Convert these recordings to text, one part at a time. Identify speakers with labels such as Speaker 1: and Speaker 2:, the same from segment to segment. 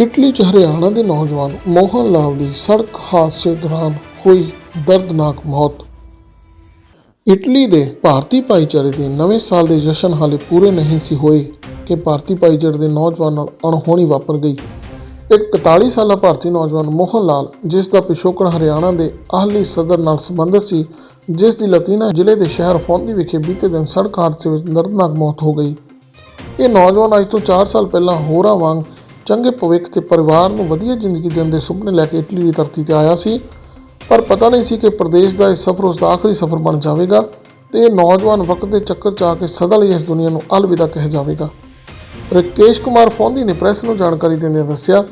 Speaker 1: Italy 'ਚ ਹਰਿਆਣਾ ਦੇ ਨੌਜਵਾਨ ਮੋਹਨ ਲਾਲ ਦੀ ਸੜਕ ਹਾਦਸੇ ਦੌਰਾਨ ਹੋਈ ਦਰਦਨਾਕ ਮੌਤ। ਇਟਲੀ ਦੇ ਭਾਰਤੀ ਭਾਈਚਾਰੇ ਦੇ ਨਵੇਂ ਸਾਲ ਦੇ ਜਸ਼ਨ ਹਾਲੇ ਪੂਰੇ ਨਹੀਂ ਸੀ ਹੋਏ ਕਿ ਭਾਰਤੀ ਭਾਈਚਾਰੇ ਦੇ ਨੌਜਵਾਨ ਨਾਲ ਅਣਹੋਣੀ ਵਾਪਰ ਗਈ। ਇੱਕ 41 ਸਾਲਾ ਭਾਰਤੀ ਨੌਜਵਾਨ ਮੋਹਨ ਲਾਲ, ਜਿਸ ਦਾ ਪਿਛੋਕੜ ਹਰਿਆਣਾ ਦੇ ਆਹਲੀ ਸਦਰ ਨਾਲ ਸੰਬੰਧਿਤ ਸੀ, ਜਿਸ ਦੀ ਲਤੀਨਾ ਜ਼ਿਲ੍ਹੇ ਦੇ ਸ਼ਹਿਰ ਫੌਂਦੀ ਵਿਖੇ ਬੀਤੇ ਦਿਨ ਸੜਕ ਹਾਦਸੇ ਵਿੱਚ ਦਰਦਨਾਕ ਮੌਤ ਹੋ ਗਈ। ਇਹ ਨੌਜਵਾਨ ਅੱਜ ਤੋਂ 4 ਸਾਲ ਪਹਿਲਾਂ ਹੋਰਾਂ ਵਾਂਗ ਚੰਗੇ ਭਵਿੱਖ ਤੇ ਪਰਿਵਾਰ ਨੂੰ ਵਧੀਆ ਜ਼ਿੰਦਗੀ ਦੇਣ ਦੇ ਸੁਪਨੇ ਲੈ ਕੇ ਇਟਲੀ ਦੀ ਧਰਤੀ ਤੇ ਆਇਆ ਸੀ। ਪਰ ਪਤਾ ਨਹੀਂ ਸੀ ਕਿ ਪ੍ਰਦੇਸ਼ ਦਾ ਇਹ ਸਫ਼ਰ ਉਸ ਦਾ ਆਖਰੀ ਸਫ਼ਰ ਬਣ ਜਾਵੇਗਾ ਤੇ ਇਹ ਨੌਜਵਾਨ ਵਕਤ ਦੇ ਚੱਕਰ 'ਚ ਆ ਕੇ ਸਦਾ ਲਈ ਇਸ ਦੁਨੀਆ ਨੂੰ ਅਲਵਿਦਾ ਕਹਿ ਜਾਵੇਗਾ। ਰਕੇਸ਼ ਕੁਮਾਰ ਫੌਂਦੀ ਨੇ ਪ੍ਰੈਸ ਨੂੰ ਜਾਣਕਾਰੀ ਦਿੰਦਿਆਂ ਦੱਸਿਆ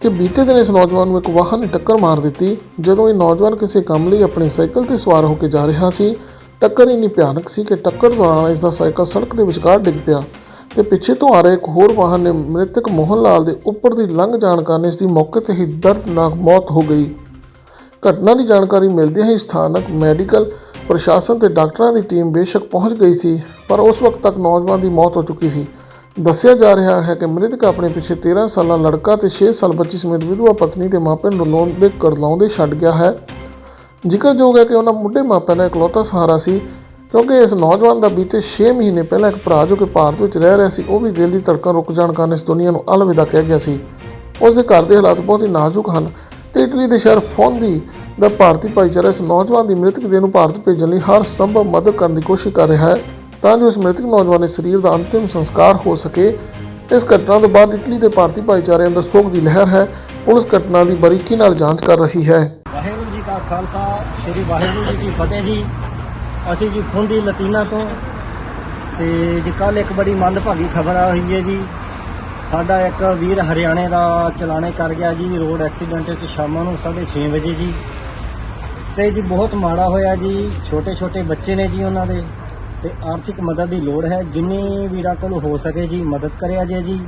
Speaker 1: ਕਿ ਬੀਤੇ ਦਿਨ ਇਸ ਨੌਜਵਾਨ ਨੂੰ ਇੱਕ ਵਾਹਨ ਨੇ ਟੱਕਰ ਮਾਰ ਦਿੱਤੀ, ਜਦੋਂ ਇਹ ਨੌਜਵਾਨ ਕਿਸੇ ਕੰਮ ਲਈ ਆਪਣੇ ਸਾਈਕਲ ਤੇ ਸਵਾਰ ਹੋ ਕੇ ਜਾ ਰਿਹਾ ਸੀ। ਟੱਕਰ ਇੰਨੀ ਭਿਆਨਕ ਸੀ ਕਿ ਟੱਕਰ ਦੌਰਾਨ ਇਸ ਦਾ ਸਾਈਕਲ ਸੜਕ ਦੇ ਵਿਚਕਾਰ ਡਿੱਗ ਪਿਆ। ਤੇ ਪਿੱਛੇ ਤੋਂ ਆ ਰਹੇ ਇੱਕ ਹੋਰ ਵਾਹਨ ਨੇ ਮ੍ਰਿਤਕ ਮੋਹਨ ਲਾਲ ਦੇ ਉੱਪਰ ਦੀ ਲੰਘ ਜਾਣ ਕਾਰਨ ਇਸ ਦੀ ਮੌਕੇ ਤੇ ਹੀ ਦਰਦਨਾਕ ਮੌਤ ਹੋ ਗਈ। ਘਟਨਾ ਦੀ ਜਾਣਕਾਰੀ ਮਿਲਦਿਆਂ ਹੀ ਸਥਾਨਕ ਮੈਡੀਕਲ ਪ੍ਰਸ਼ਾਸਨ ਤੇ ਡਾਕਟਰਾਂ ਦੀ ਟੀਮ ਬੇਸ਼ੱਕ ਪਹੁੰਚ ਗਈ ਸੀ, ਪਰ ਉਸ ਵਕਤ ਤੱਕ ਨੌਜਵਾਨ ਦੀ ਮੌਤ ਹੋ ਚੁੱਕੀ ਸੀ। ਦੱਸਿਆ ਜਾ ਰਿਹਾ ਹੈ ਕਿ ਮ੍ਰਿਤਕ ਆਪਣੇ ਪਿੱਛੇ 13 ਸਾਲਾ ਲੜਕਾ ਤੇ 6 ਸਾਲ ਬੱਚੀ ਸਮੇਤ ਵਿਧਵਾ ਪਤਨੀ ਤੇ ਮਾਪਿਆਂ ਨੂੰ ਲੋਨ ਦੇ ਕਰਲਾਉਂਦੇ ਛੱਡ ਗਿਆ ਹੈ। ਜ਼ਿਕਰਯੋਗ ਹੈ ਕਿ ਉਹਨਾਂ ਮੁੱਢੇ ਮਾਪਿਆਂ ਦਾ ਇਕਲੌਤਾ ਸਹਾਰਾ ਸੀ ਕਿਉਂਕਿ ਇਸ ਨੌਜਵਾਨ ਦਾ ਬੀਤੇ 6 ਮਹੀਨੇ ਪਹਿਲਾਂ ਇੱਕ ਭਰਾ ਜੋ ਕਿ ਭਾਰਤ ਵਿੱਚ ਰਹਿ ਰਿਹਾ ਸੀ, ਉਹ ਵੀ ਦਿਲ ਦੀ ਧੜਕਣ ਰੁਕ ਜਾਣ ਕਾਰਨ ਇਸ ਦੁਨੀਆ ਨੂੰ ਅਲਵਿਦਾ ਕਹਿ ਗਿਆ ਸੀ। ਉਸ ਦੇ ਘਰ ਦੇ ਹਾਲਾਤ ਬਹੁਤ ਹੀ ਨਾਜ਼ੁਕ ਹਨ ਤੇ ਇਟਲੀ ਦੇ ਸ਼ਹਿਰ ਫੌਂਦੀ ਦਾ ਭਾਰਤੀ ਭਾਈਚਾਰਾ ਇਸ ਨੌਜਵਾਨ ਦੀ ਮ੍ਰਿਤਕ ਦੇਹ ਨੂੰ ਭਾਰਤ ਭੇਜਣ ਲਈ ਹਰ ਸੰਭਵ ਮਦਦ ਕਰਨ ਦੀ ਕੋਸ਼ਿਸ਼ ਕਰ ਰਿਹਾ ਹੈ, ਤਾਂ ਜੋ ਇਸ ਮ੍ਰਿਤਕ ਨੌਜਵਾਨ ਦੇ ਸਰੀਰ ਦਾ ਅੰਤਿਮ ਸੰਸਕਾਰ ਹੋ ਸਕੇ। ਇਸ ਘਟਨਾ ਤੋਂ ਬਾਅਦ ਇਟਲੀ ਦੇ ਭਾਰਤੀ ਭਾਈਚਾਰੇ ਅੰਦਰ ਸੋਗ ਦੀ ਲਹਿਰ ਹੈ। ਪੁਲਿਸ ਘਟਨਾ ਦੀ ਬਰੀਕੀ ਨਾਲ ਜਾਂਚ ਕਰ ਰਹੀ ਹੈ।
Speaker 2: ਵਾਹਿਗੁਰੂ ਜੀ ਕਾ ਖਾਲਸਾ, ਸ੍ਰੀ ਵਾਹਿਗੁਰੂ ਜੀ ਕੀ ਫਤਿਹ ਜੀ। ਅਸੀਂ ਜੀ ਖੁੰਦੀ ਲਤੀਨਾ ਤੋਂ ਤੇ ਜੀ ਕੱਲ ਇੱਕ ਬੜੀ ਮੰਦਭਾਗੀ ਖਬਰ ਆ ਹੋਈ ਹੈ ਜੀ। ਸਾਡਾ ਇੱਕ ਵੀਰ ਹਰਿਆਣੇ ਦਾ ਚਲਾਣੇ ਕਰ ਗਿਆ ਜੀ, ਰੋਡ ਐਕਸੀਡੈਂਟ ਵਿੱਚ ਸ਼ਾਮਾਂ ਨੂੰ 6:30 ਵਜੇ ਜੀ। ਤੇ ਜੀ ਬਹੁਤ ਮਾੜਾ ਹੋਇਆ ਜੀ ਛੋਟੇ ਛੋਟੇ ਬੱਚੇ ਨੇ ਜੀ ਉਹਨਾਂ ਦੇ। ਤੇ ਆਰਥਿਕ ਮਦਦ ਦੀ ਲੋੜ ਹੈ, ਜਿੰਨੀ ਵੀਰਾਂ ਕੋਲ ਹੋ ਸਕੇ ਜੀ, ਮਦਦ ਕਰਿਆ ਜੇ ਜੀ।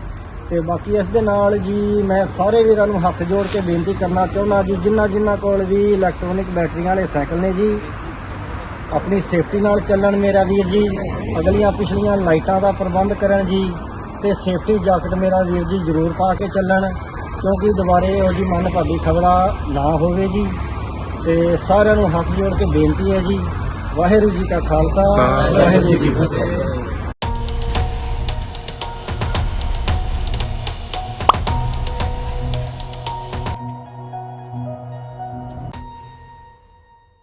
Speaker 2: ਤੇ ਬਾਕੀ ਇਸ ਦੇ ਨਾਲ ਜੀ ਮੈਂ ਸਾਰੇ ਵੀਰਾਂ ਨੂੰ ਹੱਥ ਜੋੜ ਕੇ ਬੇਨਤੀ ਕਰਨਾ ਚਾਹੁੰਦਾ ਜੀ ਜਿਨ੍ਹਾਂ ਜਿਨ੍ਹਾਂ ਕੋਲ ਵੀ ਇਲੈਕਟ੍ਰੋਨਿਕ ਬੈਟਰੀਆਂ ਵਾਲੇ ਸਾਈਕਲ ਨੇ ਜੀ ਆਪਣੀ ਸੇਫਟੀ ਨਾਲ ਚੱਲਣ ਮੇਰਾ ਵੀਰ ਜੀ ਅਗਲੀਆਂ ਪਿਛਲੀਆਂ ਲਾਈਟਾਂ ਦਾ ਪ੍ਰਬੰਧ ਕਰਨ ਜੀ ਤੇ ਸੇਫਟੀ ਜਾਕਟ ਮੇਰਾ ਵੀਰ ਜੀ ਜ਼ਰੂਰ ਪਾ ਕੇ ਚੱਲਣ ਕਿਉਂਕਿ ਦੁਬਾਰੇ ਉਹ ਜੀ ਮਨ ਭਾਗੀ ਖਬਰਾ ਨਾ ਹੋਵੇ ਜੀ। ਤੇ ਸਾਰਿਆਂ ਨੂੰ ਹੱਥ ਜੋੜ ਕੇ ਬੇਨਤੀ ਹੈ ਜੀ ਵਾਹਿਗੁਰੂ ਜੀ ਕਾ ਖਾਲਸਾ ਵਾਹਿਗੁਰੂ ਜੀ ਕੀ ਫਤਿਹ।